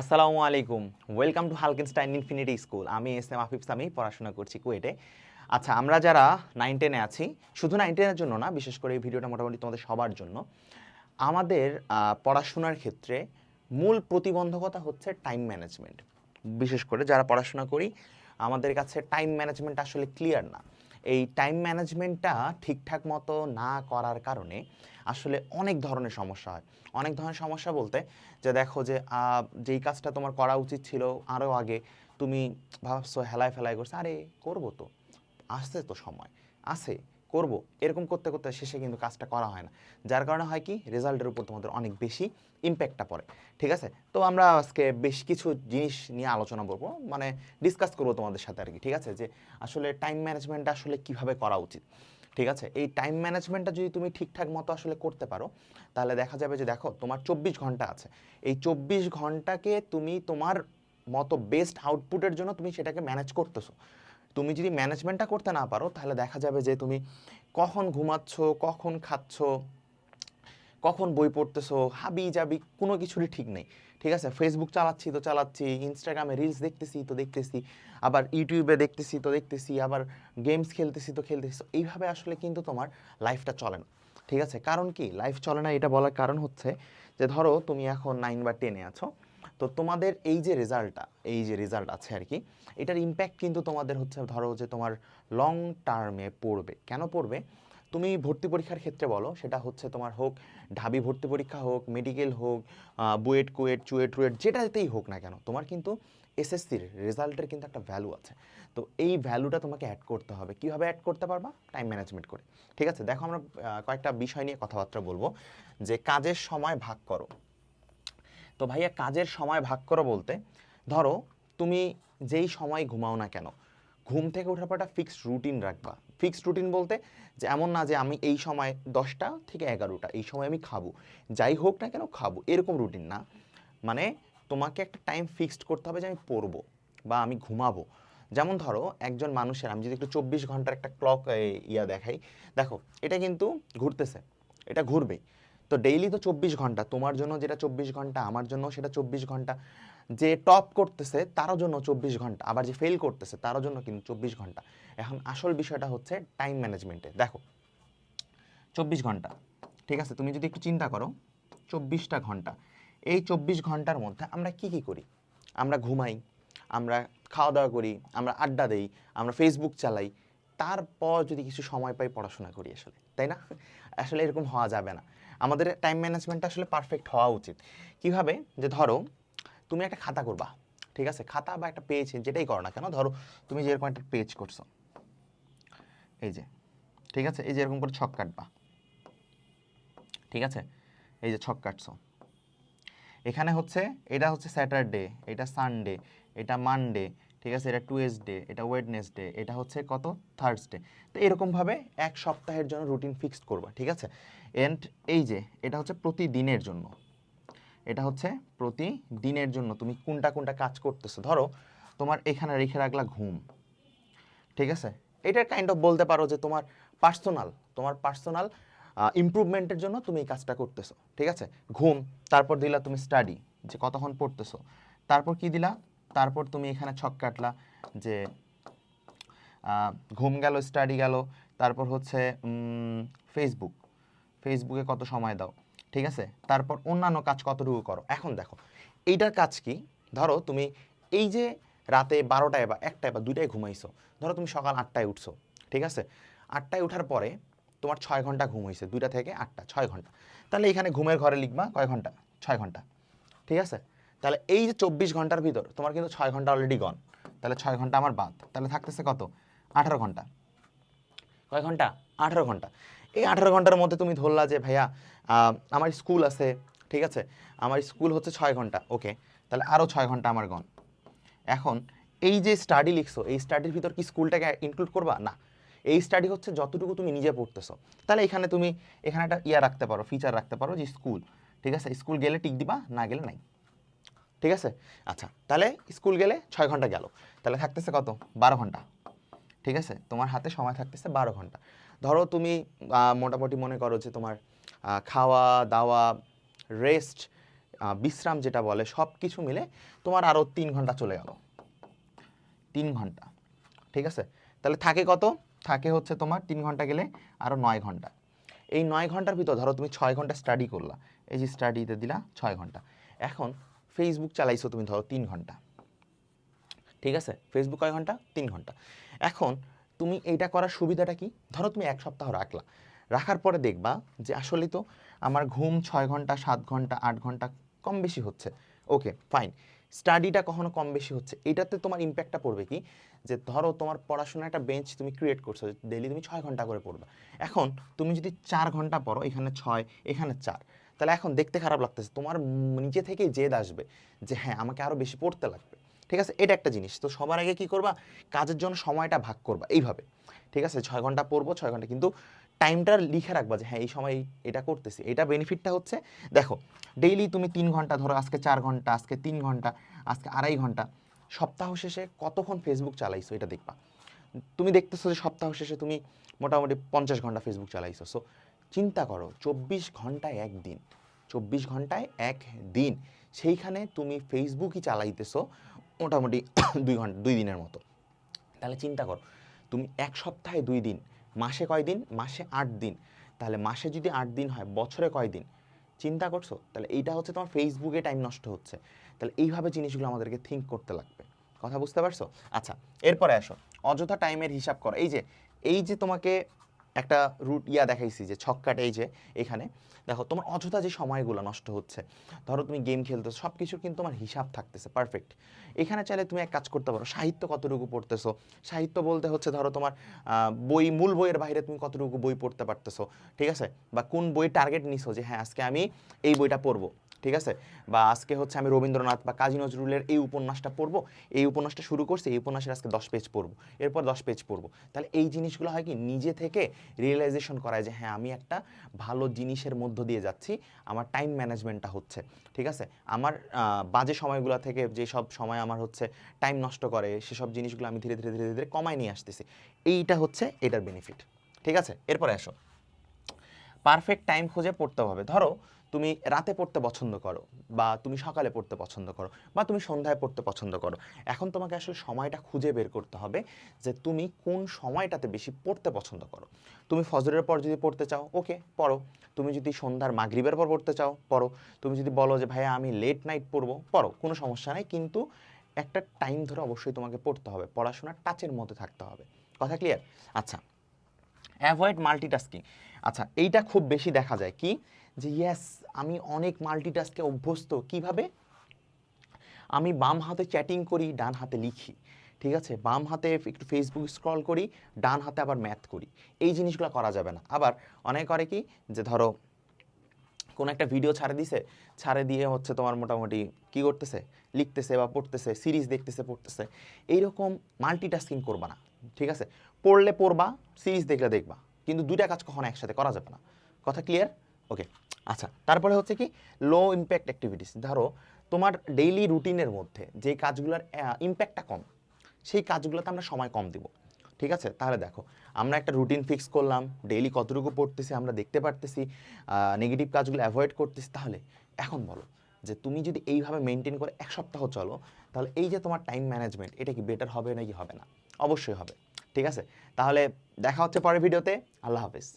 আসসালামু আলাইকুম। Welcome to Halkenstein infinity school আমি এস এম আফিফ সামি, পড়াশোনা করছি কুয়েটে। আচ্ছা আমরা যারা নাইন টেনে আছি, শুধু নাইন টেনের জন্য না, বিশেষ করে এই ভিডিওটা মোটামুটি তোমাদের সবার জন্য, আমাদের পড়াশোনার ক্ষেত্রে মূল প্রতিবন্ধকতা হচ্ছে টাইম ম্যানেজমেন্ট বিশেষ করে যারা পড়াশোনা করি, আমাদের কাছে টাইম ম্যানেজমেন্ট আসলে ক্লিয়ার না। এই টাইম ম্যানেজমেন্টটা ঠিকঠাক মতো না করার কারণে আসলে অনেক ধরনের সমস্যা হয়। অনেক ধরনের সমস্যা বলতে যে দেখো যে যেই কাজটা তোমার করা উচিত ছিল আরও আগে, তুমি ভাবছ হেলায় ফেলায় করছ, আরে করব তো। আসছে তো সময়, আছে। করব, এরকম করতে করতে শেষে কিন্তু কাজটা করা হয় না। যার কারণে হয় কি, রেজাল্টের উপর তোমাদের অনেক বেশি ইম্প্যাক্টটা পড়ে। ঠিক আছে? তো আমরা আজকে বেশ কিছু জিনিস নিয়ে আলোচনা করব মানে ডিসকাস করব তোমাদের সাথে আর কি, ঠিক আছে? যে আসলে টাইম ম্যানেজমেন্টটা আসলে কীভাবে করা উচিত, ঠিক আছে? এই টাইম ম্যানেজমেন্টটা যদি তুমি ঠিকঠাক মতো আসলে করতে পারো, তাহলে দেখা যাবে যে দেখো, তোমার চব্বিশ ঘণ্টা আছে। এই চব্বিশ ঘন্টাকে তুমি তোমার মতো বেস্ট আউটপুটের জন্য তুমি সেটাকে ম্যানেজ করতেছো। তুমি যদি ম্যানেজমেন্টটা করতে না পারো, তাহলে দেখা যাবে যে তুমি কখন ঘুমাচ্ছ, কখন খাচ্ছ, কখন বই পড়তেছো, হাবি যাবি কোনো কিছুরই ঠিক নেই। ঠিক আছে? ফেসবুক চালাচ্ছি তো চালাচ্ছি ইনস্টাগ্রামে রিলস দেখতেছি তো দেখতেছি, আবার ইউটিউবে দেখতেছি তো দেখতেছি, আবার গেমস খেলতেছি তো খেলতেছি। তো এইভাবে আসলে কিন্তু তোমার লাইফটা চলে না। ঠিক আছে? কারণ কি? লাইফ চলে না, এটা বলার কারণ হচ্ছে যে ধরো তুমি এখন নাইন বা টেনে আছো তো তোমাদের এই যে রেজাল্টটা এই যে রেজাল্ট আছে আর কি, এটার ইম্প্যাক্ট কিন্তু তোমাদের হচ্ছে ধরো যে তোমার লং টার্মে পড়বে। কেন পড়বে? তুমি ভর্তি পরীক্ষার ক্ষেত্রে বলো, সেটা হচ্ছে তোমার হোক ঢাবি ভর্তি পরীক্ষা হোক মেডিকেল হোক বুয়েট, কুয়েট, চুয়েট, টুয়েট, যেটাতেই হোক না কেন, তোমার কিন্তু এসএসসির রেজাল্টের কিন্তু একটা ভ্যালু আছে। তো এই ভ্যালুটা তোমাকে অ্যাড করতে হবে। কীভাবে অ্যাড করতে পারবা? টাইম ম্যানেজমেন্ট করে। ঠিক আছে? দেখো আমরা কয়েকটা বিষয় নিয়ে কথাবার্তা বলব। যে কাজের সময় ভাগ করো। তো ভাইয়া কাজের সময় ভাগ করো বলতে, ধরো তুমি যেই সময় ঘুমাও না কেন, ঘুম থেকে ওঠার পর একটা ফিক্সড রুটিন রাখবা। ফিক্সড রুটিন বলতে যে এমন না যে আমি এই সময় দশটা থেকে এগারোটা, এই সময় আমি খাব। যাই হোক না কেন খাব, এরকম রুটিন না। মানে তোমাকে একটা টাইম ফিক্সড করতে হবে যে আমি পড়ব বা আমি ঘুমাবো। যেমন ধরো একজন মানুষের, আমি যদি একটু চব্বিশ ঘণ্টার একটা ক্লক ইয়া দেখাই, দেখো, এটা কিন্তু ঘুরতেছে, এটা ঘুরবেই। তো ডেইলি তো চব্বিশ ঘণ্টা। তোমার জন্য যেটা চব্বিশ ঘণ্টা, আমার জন্য সেটা চব্বিশ ঘণ্টা। যে টপ করতেছে, তারও জন্য চব্বিশ ঘণ্টা। আবার যে ফেল করতেছে, তারও জন্য কিন্তু চব্বিশ ঘণ্টা। এখন আসল বিষয়টা হচ্ছে টাইম ম্যানেজমেন্টে দেখো, চব্বিশ ঘণ্টা, ঠিক আছে? তুমি যদি একটু চিন্তা করো, চব্বিশটা ঘণ্টা। এই চব্বিশ ঘণ্টার মধ্যে আমরা কি কি করি? আমরা ঘুমাই, আমরা খাওয়া দাওয়া করি, আমরা আড্ডা দেই, আমরা ফেসবুক চালাই। তারপর যদি কিছু সময় পাই পড়াশোনা করি আসলে, তাই না? আসলে এরকম হওয়া যাবে না। আমাদের টাইম ম্যানেজমেন্টটা আসলে পারফেক্ট হওয়া উচিত। কীভাবে? যে ধরো, তুমি একটা খাতা করবা, ঠিক আছে? খাতা বা একটা পেজ যেটাই করো না কেন, ধরো তুমি যেরকম একটা পেজ করছ। এই যে, ঠিক আছে? এই যে এরকম করে ছক কাটবা। ঠিক আছে? এই যে ছক কাটছো। এখানে হচ্ছে, এটা হচ্ছে স্যাটারডে এটা সানডে এটা মানডে ঠিক আছে? এটা টুয়েসডে এটা ওয়েডনেসডে এটা হচ্ছে কত? থার্সডে তো এরকমভাবে এক সপ্তাহের জন্য রুটিন ফিক্সড করবা, ঠিক আছে? এন্ড এই যে, এটা হচ্ছে প্রতিদিনের জন্য। এটা হচ্ছে প্রতিদিনের জন্য। তুমি কোনটা কোনটা কাজ করতেছো? ধরো, তোমার এখানে রেখে রাখলা ঘুম, ঠিক আছে? এটা কাইন্ড অফ বলতে পারো যে তোমার পার্সোনাল তোমার পার্সোনাল ইমপ্রুভমেন্টের জন্য তুমি এই কাজটা করতেছো, ঠিক আছে? ঘুম, তারপর দিলা তুমি স্টাডি যে কতক্ষণ পড়তেছো। তারপর কি দিলা? তারপর তুমি এখানে ছক কাটলা যে ঘুম গেল স্টাডি গেল, তারপর হচ্ছে ফেসবুক ফেসবুকে কত সময় দাও, ঠিক আছে? তারপর অন্যান্য কাজ কতটুকু করো? এখন দেখো, এইটার কাজ কি? ধরো তুমি এই যে রাতে বারোটায় বা একটায় বা দুইটায় ঘুমাইছো, ধরো তুমি সকাল আটটায় উঠছো, ঠিক আছে? আটটায় ওঠার পরে তোমার ছয় ঘণ্টা ঘুম হয়েছে দুইটা থেকে আটটা, ছয় ঘণ্টা। তাহলে এখানে ঘুমের ঘরে লিখবা কয় ঘণ্টা? ছয় ঘণ্টা, ঠিক আছে? তাহলে এই যে চব্বিশ ঘণ্টার ভিতর, তোমার কিন্তু ছয় ঘণ্টা অলরেডি গন তাহলে ছয় ঘণ্টা আমার বাদ। তাহলে থাকতেছে কত? আঠারো ঘণ্টা। কয় ঘণ্টা? আঠারো ঘণ্টা। এই আঠারো ঘণ্টার মধ্যে তুমি ধরলা যে, ভাইয়া আমার স্কুল আছে, ঠিক আছে? আমার স্কুল হচ্ছে ছয় ঘণ্টা। ওকে, তাহলে আরও ছয় ঘণ্টা আমার গন এখন এই যে স্টাডি লিখছো, এই স্টাডির ভিতর কি স্কুলটাকে ইনক্লুড করবা? না। এই স্টাডি হচ্ছে যতটুকু তুমি নিজে পড়তেছো। তাহলে এখানে তুমি, এখানে একটা ইয়া রাখতে পারো ফিচার রাখতে পারো যে স্কুল ঠিক আছে? স্কুল গেলে টিক দিবা, না গেলে নাই। ঠিক আছে? আচ্ছা তাহলে স্কুল গেলে ছয় ঘণ্টা গেল। তাহলে থাকতেছে কত? বারো ঘণ্টা। ঠিক আছে? তোমার হাতে সময় থাকতেছে বারো ঘণ্টা। ধরো তুমি মোটামুটি মনে করো যে তোমার খাওয়া, দাওয়া রেস্ট বিশ্রাম যেটা বলে সব কিছু মিলে তোমার আরও তিন ঘণ্টা চলে গেল। তিন ঘণ্টা। ঠিক আছে? তাহলে থাকে কত? থাকে হচ্ছে তোমার তিন ঘণ্টা গেলে আরও নয় ঘণ্টা। এই নয় ঘণ্টার ভিতর, ধরো তুমি ছয় ঘণ্টা স্টাডি করলা। এই যে স্টাডিতে দিলা ছয় ঘণ্টা। এখন ফেসবুক চালাইছো তুমি ধরো তিন ঘণ্টা। ঠিক আছে? ফেসবুক কয় ঘণ্টা? তিন ঘণ্টা। এখন তুমি এইটা করার সুবিধাটা কি? ধরো তুমি এক সপ্তাহ রাখলা। রাখার পরে দেখবা যে আসলে তো আমার ঘুম ছয় ঘণ্টা, সাত ঘণ্টা, আট ঘণ্টা কম বেশি হচ্ছে। ওকে ফাইন স্টাডিটা কখনো কম বেশি হচ্ছে। এটাতে তোমার ইম্প্যাক্টটা পড়বে কি? যে ধরো তোমার পড়াশোনার একটা বেঞ্চ তুমি ক্রিয়েট করছ ডেলি তুমি ছয় ঘণ্টা করে পড়বা। এখন তুমি যদি চার ঘণ্টা পড়ো, এখানে ছয়, এখানে চার তাহলে এখন দেখতে খারাপ লাগতেছে। তোমার নিজে থেকেই জেদ আসবে যে হ্যাঁ আমাকে আরও বেশি পড়তে লাগবে। ঠিক আছে? এটা একটা জিনিস। তো সবার আগে কি করবা? কাজের জন্য সময়টা ভাগ করবা এইভাবে। ঠিক আছে? ছয় ঘণ্টা পড়ব, ছয় ঘণ্টা। কিন্তু টাইমটা লিখে রাখবা যে হ্যাঁ এই সময় এটা করতেছি। এটা বেনিফিটটা হচ্ছে, দেখো ডেইলি তুমি তিন ঘণ্টা ধরো, আজকে চার ঘণ্টা, আজকে তিন ঘণ্টা, আজকে আড়াই ঘণ্টা। সপ্তাহ শেষে কতক্ষণ ফেসবুক চালাইছো এটা দেখবা। তুমি দেখতেছো যে সপ্তাহ শেষে তুমি মোটামুটি পঞ্চাশ ঘণ্টা ফেসবুক চালাইছো। সো চিন্তা করো, চব্বিশ ঘন্টায় একদিন, চব্বিশ ঘন্টায় এক দিন সেইখানে তুমি ফেসবুকই চালাইতেছো মোটামুটি দুই ঘণ্টা, দুই দিনের মতো। তাহলে চিন্তা করো, তুমি এক সপ্তাহে দুই দিন, মাসে কয় দিন? মাসে আট দিন। তাহলে মাসে যদি আট দিন হয়, বছরে কয় দিন? চিন্তা করছ? তাহলে এইটা হচ্ছে তোমার ফেসবুকে টাইম নষ্ট হচ্ছে। তাহলে এইভাবে জিনিসগুলো আমাদেরকে থিঙ্ক করতে লাগবে। কথা বুঝতে পারছ? আচ্ছা এরপরে আসো। অযথা টাইমের হিসাব করো। এই যে এই যে তোমাকে একটা রুট ইয়া দেখাইছি যে ছক্কাটা এই যে এখানে। দেখো, তোমার অযথা যে সময়গুলো নষ্ট হচ্ছে, ধরো তুমি গেম খেলতেছো সব কিছুর কিন্তু তোমার হিসাব থাকতেছে পারফেক্ট এখানে চাইলে তুমি এক কাজ করতে পারো, সাহিত্য কতটুকু পড়তেছো? সাহিত্য বলতে হচ্ছে ধরো তোমার বই, মূল বইয়ের বাইরে তুমি কতটুকু বই পড়তে পারতেছো, ঠিক আছে? বা কোন বই টার্গেট নিছো যে হ্যাঁ আজকে আমি এই বইটা পড়ব। ঠিক আছে? বা আজকে হচ্ছে আমি রবীন্দ্রনাথ বা কাজী নজরুলের এই উপন্যাসটা পড়ব, এই উপন্যাসটা শুরু করছি, এই উপন্যাসের আজকে দশ পেজ পড়ব, এরপর দশ পেজ পড়ব। তাহলে এই জিনিসগুলো হয় কি? নিজে থেকে রিয়েলাইজেশন করায় যে হ্যাঁ আমি একটা ভালো জিনিসের মধ্য দিয়ে যাচ্ছি, আমার টাইম ম্যানেজমেন্টটা হচ্ছে, ঠিক আছে? আমার বাজে সময়গুলো থেকে যেসব সময় আমার হচ্ছে টাইম নষ্ট করে সেসব জিনিসগুলো আমি ধীরে ধীরে ধীরে ধীরে কমায় নিয়ে আসতেছি, এইটা হচ্ছে এটার বেনিফিট ঠিক আছে? এরপরে আসো। পারফেক্ট টাইম খুঁজে পড়তে হবে। ধরো তুমি রাতে পড়তে পছন্দ করো বা তুমি সকালে পড়তে পছন্দ করো বা তুমি সন্ধ্যায় পড়তে পছন্দ করো। এখন তোমাকে আসলে সময়টা খুঁজে বের করতে হবে যে তুমি কোন সময়টাতে বেশি পড়তে পছন্দ করো। তুমি ফজরের পর যদি পড়তে চাও, ওকে, পড়ো। তুমি যদি সন্ধ্যার মাগরিবের পর পড়তে চাও, পড়ো। তুমি যদি বলো যে, ভাইয়া, আমি লেট নাইট পড়ব পড়ো, কোনো সমস্যা নাই। কিন্তু একটা টাইম ধরে অবশ্যই তোমাকে পড়তে হবে, পড়াশোনার টাচের মধ্যে থাকতে হবে। কথা ক্লিয়ার আচ্ছা অ্যাভয়েড মাল্টিটাস্কিং আচ্ছা এইটা খুব বেশি দেখা যায়। কি? যে ইয়েস আমি অনেক মাল্টিটাস্কে অভ্যস্ত। কীভাবে? আমি বাম হাতে চ্যাটিং করি, ডান হাতে লিখি। ঠিক আছে? বাম হাতে একটু ফেসবুক স্ক্রল করি, ডান হাতে আবার ম্যাথ করি। এই জিনিসগুলো করা যাবে না। আবার অনেক করে কি? যে ধরো, কোনো একটা ভিডিও ছাড়ে দিছে, ছাড়ে দিয়ে হচ্ছে তোমার মোটামুটি কি করতেছে? লিখতেছে বা পড়তেছে সিরিজ দেখতেছে, পড়তেছে। এইরকম মাল্টিটাস্কিং করবা না। ঠিক আছে? পড়লে পড়বা সিরিজ দেখলে দেখবা। কিন্তু দুইটা কাজ কখনো একসাথে করা যাবে না। কথা ক্লিয়ার ওকে আচ্ছা তারপরে হচ্ছে কি লো ইম্প্যাক্ট অ্যাক্টিভিটিস ধরো, তোমার ডেইলি রুটিনের মধ্যে যে কাজগুলোর ইম্প্যাক্টটা কম, সেই কাজগুলোতে আমরা সময় কম দিব। ঠিক আছে? তাহলে দেখো, আমরা একটা রুটিন ফিক্স করলাম ডেইলি কতটুকু পড়তেছি আমরা দেখতে পারতেছি নেগেটিভ কাজগুলো অ্যাভয়েড করতেছি। তাহলে এখন বলো যে তুমি যদি এইভাবে মেনটেন করে এক সপ্তাহ চলো, তাহলে এই যে তোমার টাইম ম্যানেজমেন্ট এটা কি বেটার হবে নাকি হবে না? অবশ্যই হবে। ঠিক আছে? তাহলে দেখা হচ্ছে পরের ভিডিওতে আল্লাহ হাফেজ।